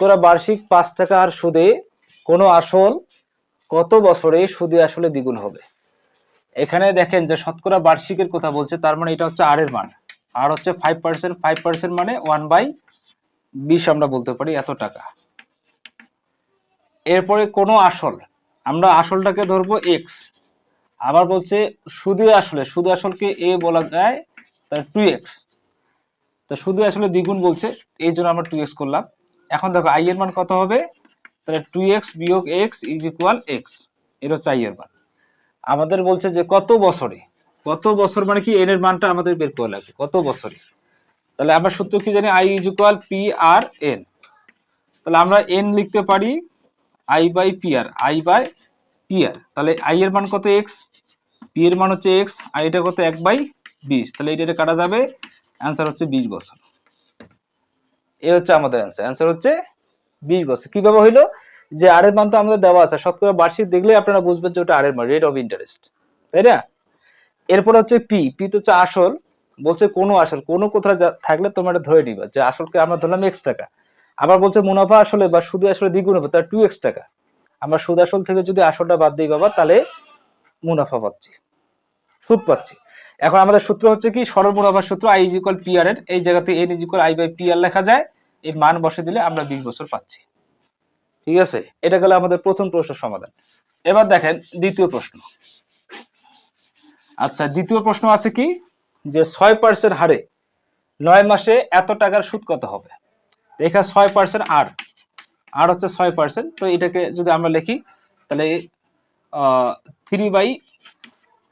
শতকরা বার্ষিক পাঁচ টাকা আর সুদে কোনো আসল কত বছরে সুদে আসলে দ্বিগুণ হবে? এখানে দেখেন যে শতকরা বার্ষিকের কথা বলছে, তার মানে এটা হচ্ছে আর এর মান। আর হচ্ছে ফাইভ পার্সেন্ট ফাইভ পার্সেন্ট মানে ওয়ান বাই বিশ আমরা বলতে পারি এত টাকা। এরপরে কোনো আসল, আমরা আসলটাকে ধরবো এক্স আবার বলছে সুদে আসলে, সুদে আসলকে এ বলা যায় তার টু এক্স তো শুধু আসলে দ্বিগুণ বলছে, এই জন্য আমরা টু এক্স করলাম। এখন দেখো আই এর মান কত হবে? তাহলে টু এক্স বিয়োগ এক্স ইজ ইকুয়াল এক্স এটা হচ্ছে আই এর মান। আমাদের বলছে যে কত বছরে? কত বছর মানে কি? এন এর মানটা আমাদের বের করা লাগবে। কত বছরে? তাহলে আমরা সূত্র কি জানি? I is equal P R N তাহলে আমরা এন লিখতে পারি I by P R I by P R তাহলে আই এর মান কত এক্স পি এর মান হচ্ছে এক্স আই এটা কত? এক বাই বিশ। তাহলে এটা কাটা যাবে? অ্যান্সার হচ্ছে বিশ বছর। এ হচ্ছে আমাদের অ্যান্সার অ্যান্সার হচ্ছে বিশ বছর। কীভাবে হইল? যে আর এর মান তো আমাদের দেওয়া আছে। শতকরা বার্ষিক দেখলে আপনারা বুঝবেন যে ওটা আর এর মান রেট অফ ইন্টারেস্ট তাই না? এরপর হচ্ছে পি পি তো হচ্ছে আসল। বলছে কোনো আসল। কোনো কোথায় থাকলে তোমরা এটা ধরে নিবা। যে আসলকে আমরা ধরলাম এক্স টাকা। আবার বলছে মুনাফা আসলে বা সুদ আসলে দ্বিগুণ হবে, তার টু এক্স টাকা। আমরা সুদ আসল থেকে যদি আসলটা বাদ দিই বাবা, তাহলে মুনাফা পাচ্ছি। সুদ পাচ্ছি। এখন আমাদের সূত্র হচ্ছে কি, সরল মুনাফার সূত্র I is equal P R এর, এই জায়গাতে N is equal I by P R লেখা যায় এই মান বসে দিলে আমরা বিশ বছর পাচ্ছি। ঠিক আছে? এটা গেল আমাদের প্রথম প্রশ্নের সমাধান। এবার দেখেন দ্বিতীয় প্রশ্ন। আচ্ছা দ্বিতীয় প্রশ্ন আছে কি, যে ছয় পার্সেন্ট হারে নয় মাসে এত টাকার সুদ কত হবে? এখানে ছয় পার্সেন্ট আর আর হচ্ছে ছয় পার্সেন্ট, তো এটাকে যদি আমরা লিখি, তাহলে থ্রি বাই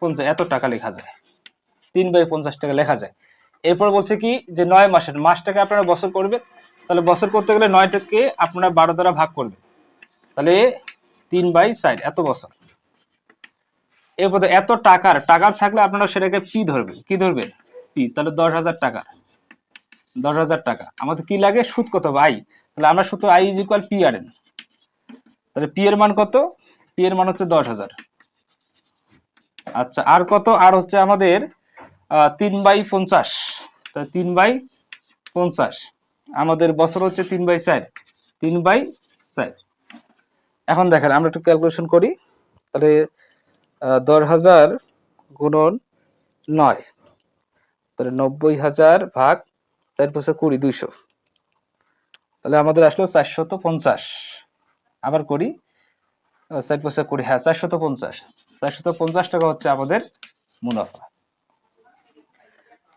পঞ্চাশ, এত টাকা লেখা যায়। তিন বাই পঞ্চাশ টাকা লেখা যায়। এরপর বলছে কি যে নয় মাসের মাসটাকে আপনারা বছর করবেন তাহলে বছর করতে গেলে নয়টাকে আপনারা বারো দ্বারা ভাগ করবেন তাহলে তিন বাই সাইড এত বছর। এরপর এত টাকার টাকার থাকলে আপনারা সেটাকে পি ধরবেন। কি ধরবেন? পি, তাহলে দশ হাজার টাকা। দশ হাজার টাকা। আমাদের কি লাগে? সুদ কত ভাই তাহলে আমরা শুধু I is equal P R N. তাহলে পি এর মান কত? পি এর মান হচ্ছে দশ হাজার। আচ্ছা আর কত? আর হচ্ছে আমাদের তিন বাই পঞ্চাশ। তিন বাই পঞ্চাশ। আমাদের বছর হচ্ছে তিন বাই চার। তিন বাই চার। এখন দেখেন, আমরা একটু ক্যালকুলেশন করি। তাহলে দশ হাজার গুণন নয়। তাহলে নব্বই হাজার ভাগ চার পয়সা কুড়ি, দুইশো। তাহলে আমাদের আসলো চারশত পঞ্চাশ। আবার করি চার পয়সা কুড়ি হ্যাঁ চারশত পঞ্চাশ। চারশত পঞ্চাশ টাকা হচ্ছে আমাদের মুনাফা।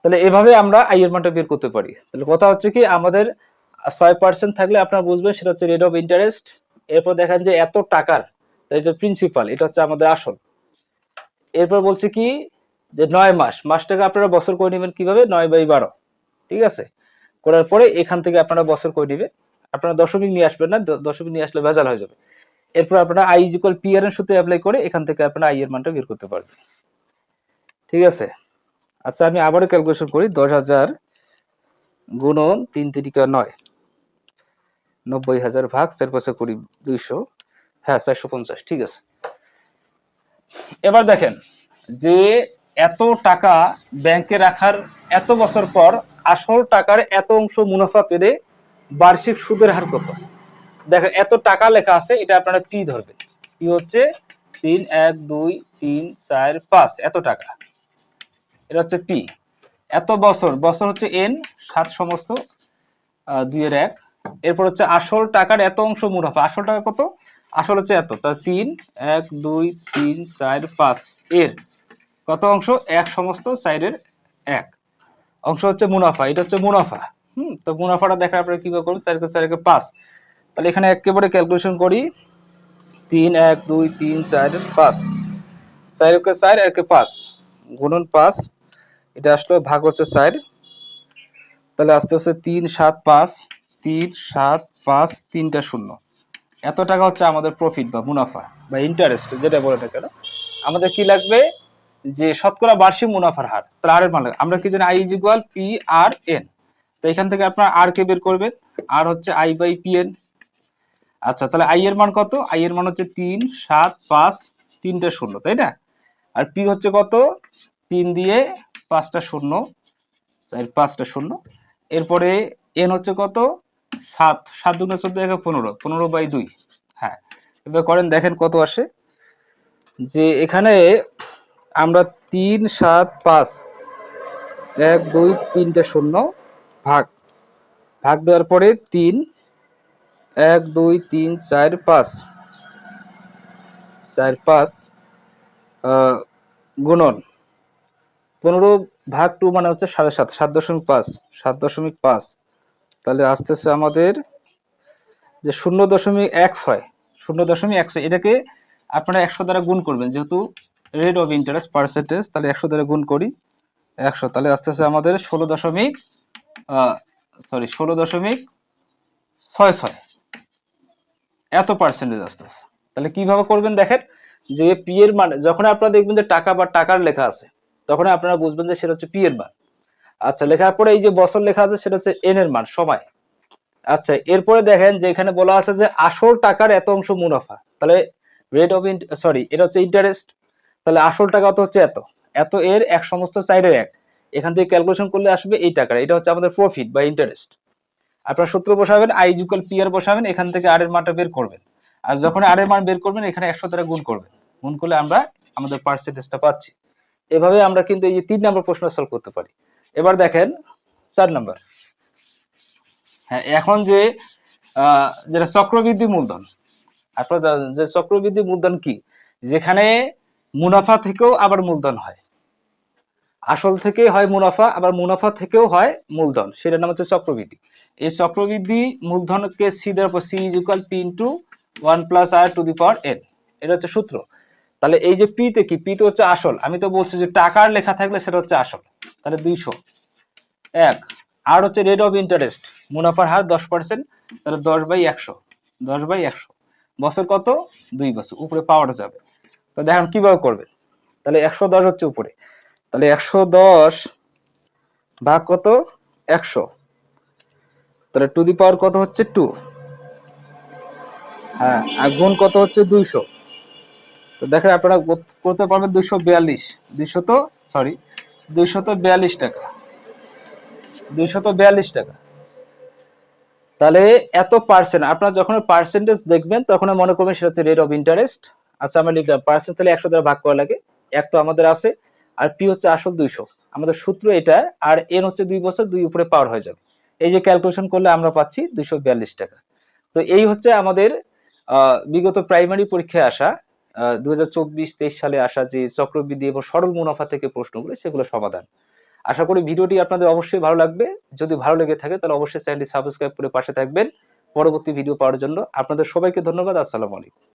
তাহলে এভাবে আমরা আই এর মানটা বের করতে পারি। তাহলে কথা হচ্ছে কি, আমাদের ছয় পার্সেন্ট থাকলে আপনারা বুঝবেন, সেটা হচ্ছে রেট অফ ইন্টারেস্ট এরপর দেখেন যে এত টাকার এটা প্রিন্সিপাল এটা হচ্ছে আমাদের আসল। এরপর বলছে কি, যে নয় মাস মাসটাকে আপনারা বছর করে নেবেন কীভাবে? নয় বাই বারো। ঠিক আছে? করার পরে এখান থেকে আপনারা বছর করে নেবেন আপনারা দশমিক নিয়ে আসবেন না দশমিক নিয়ে আসলে ভেজাল হয়ে যাবে। এরপর আপনারা I is equal P R এর সূত্রে অ্যাপ্লাই করে এখান থেকে আপনারা আই এর মানটা বের করতে পারবেন। ঠিক আছে? আচ্ছা আমি আবারও ক্যালকুলেশন করি, দশ হাজার গুণন তিন তিরিকা নয়, নব্বই হাজার ভাগ চার পাঁচশো কুড়ি, দুইশো হ্যাঁ চারশো পঞ্চাশ, ঠিক আছে। এবার দেখেন যে এত টাকা ব্যাংকে রাখার এত বছর পর আসল টাকার এত অংশ মুনাফা পেলে বার্ষিক সুদের হার কত? দেখেন, এত টাকা লেখা আছে, এটা আপনারা পি ধরবেন? পি হচ্ছে? তিন, এক, দুই, তিন, চার, পাঁচ, এত টাকা। এটা হচ্ছে পি এত বছর বছর হচ্ছে এন সাত সমস্ত দুইয়ের এক। এরপর হচ্ছে আসল টাকার এত অংশ মুনাফা। আসল টাকা কত? আসল হচ্ছে এত। তা তিন, এক, দুই, তিন, চার, পাঁচ। এর কত অংশ? এক সমস্ত চারের এক। অংশ হচ্ছে মুনাফা, এটা হচ্ছে মুনাফা। হুম, তো মুনাফাটা দেখা আপনারা কীভাবে করবেন চারকে চারকে পাঁচ। তাহলে এখানে একেবারে ক্যালকুলেশন করি। তিন, এক, দুই, তিন, চার, পাঁচ। চারকে চার একে পাঁচ। গুণন পাঁচ। এটা আসলো ভাগ হচ্ছে চার তাহলে আস্তে আস্তে তিন, সাত, পাঁচ, তিন, সাত, পাঁচ, তিনটা শূন্য। এত টাকা হচ্ছে আমাদের প্রফিট বা মুনাফা বা ইন্টারেস্ট যেটা বলে না। আমাদের কি লাগবে? যে শতকরা বার্ষিক মুনাফার হার, তাহলে আর এর মান। আমরা কি জানি? I is equal P R N তো এখান থেকে আপনার আর কে বের করবেন। আর হচ্ছে আই বাই পি এন আচ্ছা তাহলে আই এর মান কত? আই এর মান হচ্ছে তিন, সাত, পাঁচ, তিনটা শূন্য, তাই না? আর পি হচ্ছে কত? তিন দিয়ে পাঁচটা শূন্য, চার, পাঁচটা শূন্য। এরপরে এন হচ্ছে কত? সাত সাত দুগুণে চোদ্দ একে পনেরো পনেরো বাই দুই। হ্যাঁ এবার করেন, দেখেন কত আসে। যে এখানে আমরা তিন, সাত, পাঁচ, এক, দুই, তিনটে শূন্য ভাগ। ভাগ দেওয়ার পরে তিন, এক, দুই, তিন, চার, পাঁচ। চার, পাঁচ গুণন। পনেরো ভাগ টু মানে হচ্ছে সাড়ে সাত সাত দশমিক পাঁচ, সাত দশমিক পাঁচ। তাহলে আসতেছে আমাদের যে শূন্য দশমিক এক ছয়, শূন্য দশমিক এক ছয়, এটাকে আপনারা একশো দ্বারা গুণ করবেন। যেহেতু রেট অফ ইন্টারেস্ট পার্সেন্টেজ তাহলে একশো দ্বারা গুণ করি, একশো। তাহলে আসতেছে আমাদের ষোলো দশমিক সরি ষোলো দশমিক ছয় ছয়। এত পার্সেন্টেজ আসতেছে। তাহলে কীভাবে করবেন দেখেন, যে পি এর মান, যখন আপনারা দেখবেন যে টাকা বা টাকার লেখা আছে তখন আপনারা বুঝবেন যে সেটা হচ্ছে পি এর মান। আচ্ছা লেখার পরে এই যে বছর লেখা আছে, সেটা হচ্ছে এন এর মান, সময়। আচ্ছা এরপরে দেখেন যে এখানে বলা আছে যে আসল টাকার এত অংশ মুনাফা। তাহলে রেট অফ সরি এটা হচ্ছে ইন্টারেস্ট তাহলে আসল টাকা তো হচ্ছে এত। এত এর এক সমস্ত চাইরের এক। এখান থেকে ক্যালকুলেশন করলে আসবে এই টাকার। এটা হচ্ছে আমাদের প্রফিট বা ইন্টারেস্ট আপনার সূত্র বসাবেন আই ইকুয়াল পি আর বসাবেন, এখান থেকে আর এর মানটা বের করবেন। আর যখন আর এর মান বের করবেন, এখানে একশো দ্বারা গুণ করবেন। গুণ করলে আমরা আমাদের পার্সেন্টেজটা পাচ্ছি। এভাবে আমরা কিন্তু এই যে তিন নম্বর প্রশ্ন সলভ করতে পারি। এবার দেখেন, চার নম্বর। হ্যাঁ এখন যে যেটা চক্রবৃদ্ধি মূলধন, আপনার যে চক্রবৃদ্ধি মূলধন কি? যেখানে মুনাফা থেকেও আবার মূলধন হয়। আসল থেকে হয় মুনাফা, আবার মুনাফা থেকেও হয় মূলধন। সেটার নাম হচ্ছে চক্রবৃদ্ধি। এই চক্রবৃদ্ধি মূলধনকে সি দেওয়ার পর C is equal P into one plus R to the power N এটা হচ্ছে সূত্র। তাহলে এই যে পি তে কি? পি তো হচ্ছে আসল। আমি তো বলছি যে টাকার লেখা থাকলে সেটা হচ্ছে আসল। তাহলে দুইশো। এক। আর হচ্ছে রেট অফ ইন্টারেস্ট মুনাফার হার দশ পার্সেন্ট তাহলে দশ বাই একশো। দশ বাই একশো। বছর কত? দুই বছর। উপরে পাওয়াটা যাবে। তো দেখেন কীভাবে করবেন তাহলে একশো দশ হচ্ছে উপরে। তাহলে একশো দশ ভাগ কত? একশো। তাহলে টু দি পাওয়ার কত হচ্ছে? টু হ্যাঁ আর গুণ কত হচ্ছে? দুইশো। তো দেখেন আপনারা করতে পারবেন দুইশো বিয়াল্লিশ। দুইশত সরি দুইশত বিয়াল্লিশ টাকা। দুইশত বিয়াল্লিশ টাকা। তাহলে এত পার্সেন্ট আপনারা যখন পার্সেন্টেজ দেখবেন, তখন মনে করবেন সেটা হচ্ছে রেট অফ ইন্টারেস্ট আচ্ছা আমরা লিখলাম পার্সেন্ট তাহলে একশো দ্বারা ভাগ করা লাগে। এক তো আমাদের আছে, আর পি হচ্ছে আসল দুইশো। আমাদের সূত্র এটা, আর এন হচ্ছে দুই বছর, দুই উপরে পাওয়ার হয়ে যাবে। এই যে ক্যালকুলেশন করলে আমরা পাচ্ছি দুইশো বিয়াল্লিশ টাকা। তো এই হচ্ছে আমাদের বিগত প্রাইমারি পরীক্ষায় আসা দু হাজার চব্বিশ, তেইশ সালে আসা যে চক্রবৃদ্ধি এবং সরল মুনাফা থেকে প্রশ্নগুলো, সেগুলো সমাধান। আশা করি ভিডিওটি আপনাদের অবশ্যই ভালো লাগবে। যদি ভালো লেগে থাকে, তাহলে অবশ্যই চ্যানেলটি সাবস্ক্রাইব করে পাশে থাকবেন। পরবর্তী ভিডিও পাওয়ার জন্য আপনাদের সবাইকে ধন্যবাদ। আসসালামু আলাইকুম।